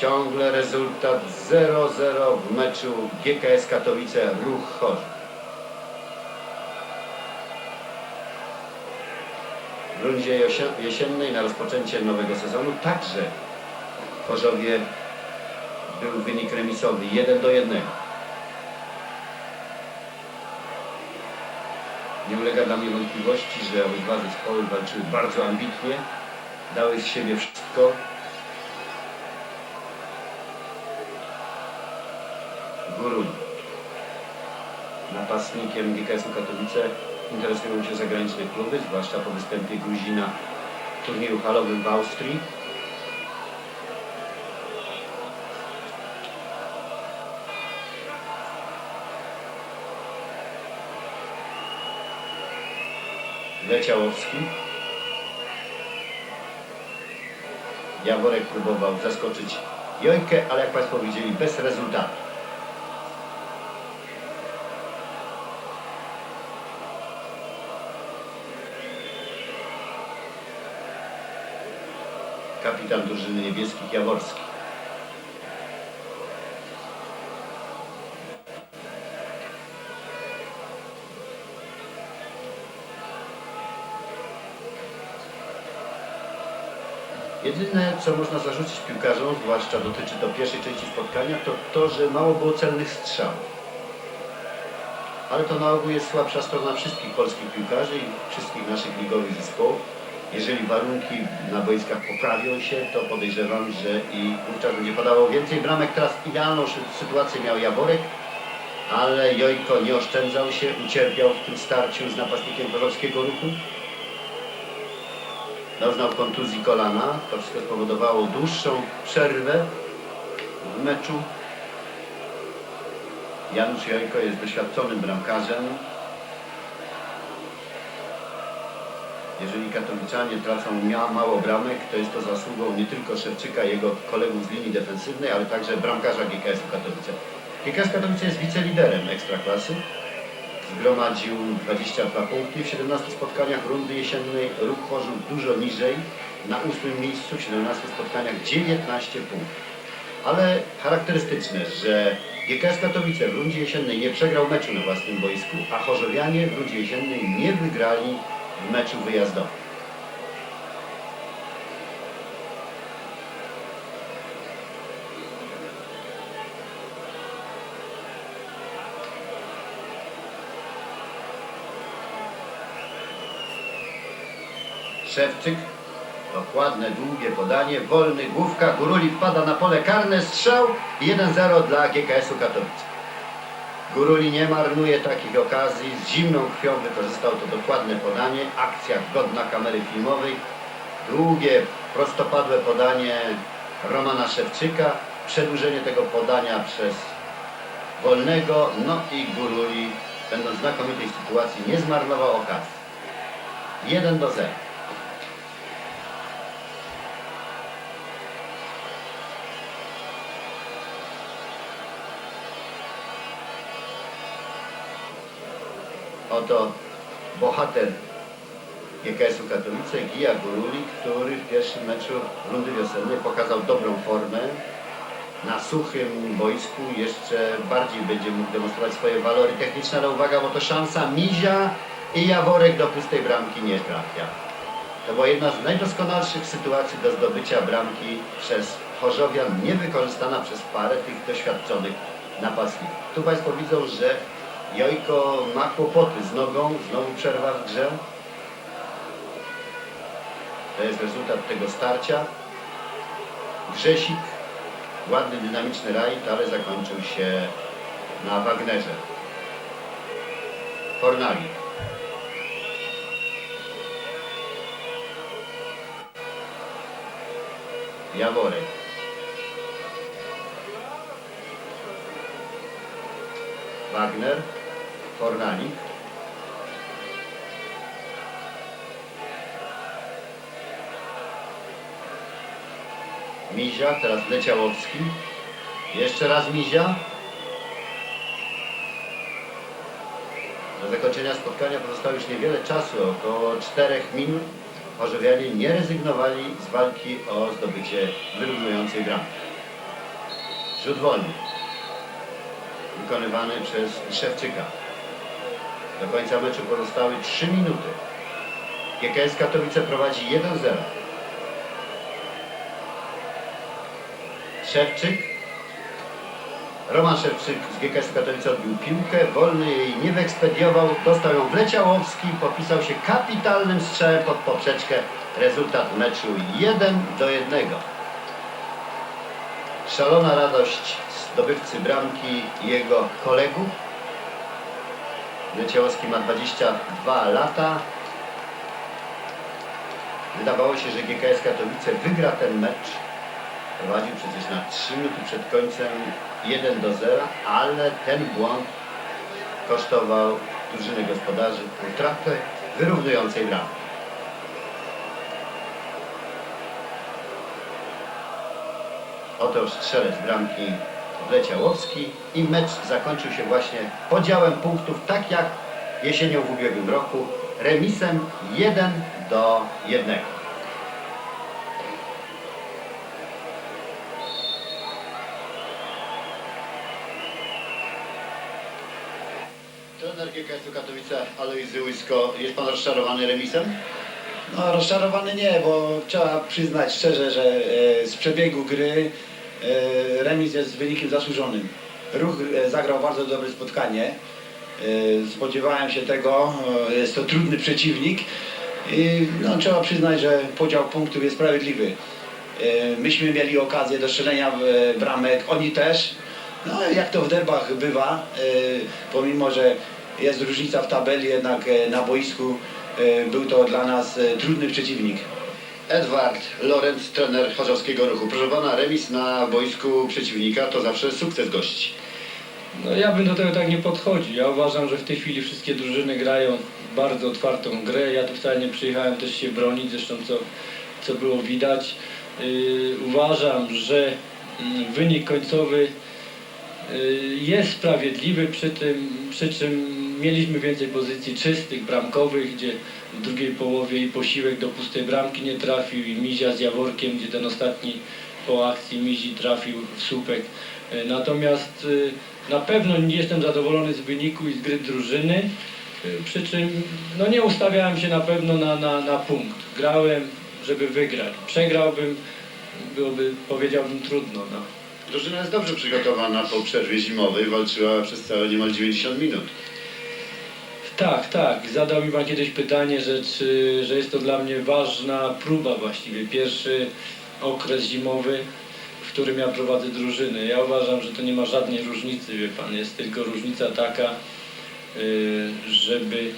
Ciągle rezultat 0-0 w meczu GKS Katowice Ruch Chorzów. W rundzie jesiennej na rozpoczęcie nowego sezonu także w Chorzowie był wynik remisowy 1 do 1. Nie ulega dla mnie wątpliwości, że obydwa zespoły walczyły bardzo ambitnie, dały z siebie wszystko. Górun, napastnikiem GKS-u Katowice interesują się zagraniczne kluby, zwłaszcza po występie Gruzina w turnieju halowym w Austrii. Leciałowski. Jaworek próbował zaskoczyć Jojkę, ale jak Państwo widzieli, bez rezultatu. Kapitan drużyny niebieskich Jaworski. Jedyne, co można zarzucić piłkarzom, zwłaszcza dotyczy to pierwszej części spotkania, to to, że mało było celnych strzałów. Ale to na ogół jest słabsza strona wszystkich polskich piłkarzy i wszystkich naszych ligowych zespołów. Jeżeli warunki na boiskach poprawią się, to podejrzewam, że i wówczas będzie podawał więcej bramek. Teraz idealną sy- sytuację miał Jaworek, ale Jojko nie oszczędzał się, ucierpiał w tym starciu z napastnikiem chorzowskiego ruchu. Doznał kontuzji kolana. To wszystko spowodowało dłuższą przerwę w meczu. Janusz Jojko jest doświadczonym bramkarzem. Jeżeli katowiczanie tracą mało bramek, to jest to zasługą nie tylko Szewczyka i jego kolegów z linii defensywnej, ale także bramkarza GKS-u Katowice. GKS Katowice jest wiceliderem Ekstraklasy. Zgromadził 22 punkty w 17 spotkaniach rundy jesiennej. Ruch Chorzów dużo niżej, na ósmym miejscu w 17 spotkaniach 19 punktów. Ale charakterystyczne, że GKS Katowice w rundzie jesiennej nie przegrał meczu na własnym boisku, a Chorzowianie w rundzie jesiennej nie wygrali meczu wyjazdowym. Szewczyk, dokładne, długie podanie, wolny, główka, Guruli wpada na pole karne, strzał 1-0 dla GKS-u Katowice. Guruli nie marnuje takich okazji, z zimną krwią wykorzystał to dokładne podanie, akcja godna kamery filmowej, długie, prostopadłe podanie Romana Szewczyka, przedłużenie tego podania przez Wolnego, no i Guruli, będąc w znakomitej sytuacji, nie zmarnował okazji. 1 do 0. Oto bohater GKS-u Katowice, Gija Guruli, który w pierwszym meczu rundy wiosennej pokazał dobrą formę. Na suchym boisku jeszcze bardziej będzie mógł demonstrować swoje walory techniczne, ale uwaga, bo to szansa Mizia i Jaworek do pustej bramki nie trafia. To była jedna z najdoskonalszych sytuacji do zdobycia bramki przez Chorzowian, niewykorzystana przez parę tych doświadczonych napastników. Tu Państwo widzą, że Jojko ma kłopoty z nogą, znowu przerwa w grze. To jest rezultat tego starcia. Grzesik, ładny, dynamiczny rajd, ale zakończył się na Wagnerze. Fornali. Jaworek. Wagner, Fornalik. Mizia, teraz Leciałowski. Jeszcze raz Mizia. Do zakończenia spotkania pozostało już niewiele czasu, około 4 minut. Chorzowianie nie rezygnowali z walki o zdobycie wyrównującej bramki. rzut wolny. Wykonywany przez Szewczyka. Do końca meczu pozostały 3 minuty. GKS Katowice prowadzi 1-0. Szewczyk. Roman Szewczyk z GKS Katowice odbił piłkę, wolny jej nie wyekspediował, dostał ją Wleciałowski, popisał się kapitalnym strzałem pod poprzeczkę. Rezultat meczu 1 do 1. Szalona radość zdobywcy bramki i jego kolegów. Wleciałowski ma 22 lata. Wydawało się, że GKS Katowice wygra ten mecz. Prowadził przecież na 3 minuty przed końcem 1 do 0, ale ten błąd kosztował drużyny gospodarzy utratę wyrównującej bramki. Oto strzelec bramki Wleciałowski i mecz zakończył się właśnie podziałem punktów, tak jak jesienią w ubiegłym roku, remisem 1 do 1. Trener GKS-u Katowice Alojzy Łysko, jest Pan rozczarowany remisem? No rozczarowany nie, bo trzeba przyznać szczerze, że e, z przebiegu gry remis jest wynikiem zasłużonym. Ruch e, zagrał bardzo dobre spotkanie. E, Spodziewałem się tego, e, jest to trudny przeciwnik i no, trzeba przyznać, że podział punktów jest sprawiedliwy. E, Myśmy mieli okazję do strzelenia e, bramek, oni też. No jak to w derbach bywa, e, pomimo, że jest różnica w tabeli, jednak e, na boisku e, był to dla nas e, trudny przeciwnik. Edward Lorenz, trener chorzowskiego ruchu. Proszę Pana, remis na boisku przeciwnika to zawsze sukces gości. No ja bym do tego tak nie podchodził. Ja uważam, że w tej chwili wszystkie drużyny grają bardzo otwartą grę. Ja tu wcale nie przyjechałem też się bronić, zresztą co, co było widać. Yy, uważam, że mm, wynik końcowy yy, jest sprawiedliwy, przy, tym, przy czym mieliśmy więcej pozycji czystych, bramkowych, gdzie w drugiej połowie i posiłek do pustej bramki nie trafił i Mizia z Jaworkiem, gdzie ten ostatni po akcji Mizi trafił w słupek. Yy, Natomiast yy, na pewno nie jestem zadowolony z wyniku i z gry drużyny, yy, przy czym no nie ustawiałem się na pewno na, na, na punkt. Grałem, żeby wygrać. Przegrałbym, byłoby, powiedziałbym, trudno. No. Drużyna jest dobrze przygotowana po przerwie zimowej, walczyła przez całe niemal 90 minut. Tak, tak. Zadał mi Pan kiedyś pytanie, że, czy, że jest to dla mnie ważna próba właściwie. Pierwszy okres zimowy, w którym ja prowadzę drużynę. Ja uważam, że to nie ma żadnej różnicy, wie Pan. Jest tylko różnica taka, y, żeby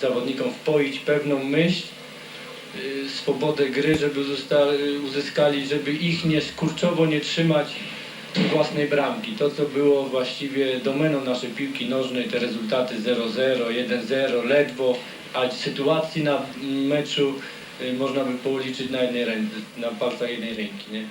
zawodnikom wpoić pewną myśl, y, swobodę gry, żeby uzyska- uzyskali, żeby ich nie skurczowo nie trzymać własnej bramki. To, co było właściwie domeną naszej piłki nożnej, te rezultaty 0-0, 1-0, ledwo, a sytuacji na meczu y, można by policzyć na jednej ręce, na palcach jednej ręki, nie?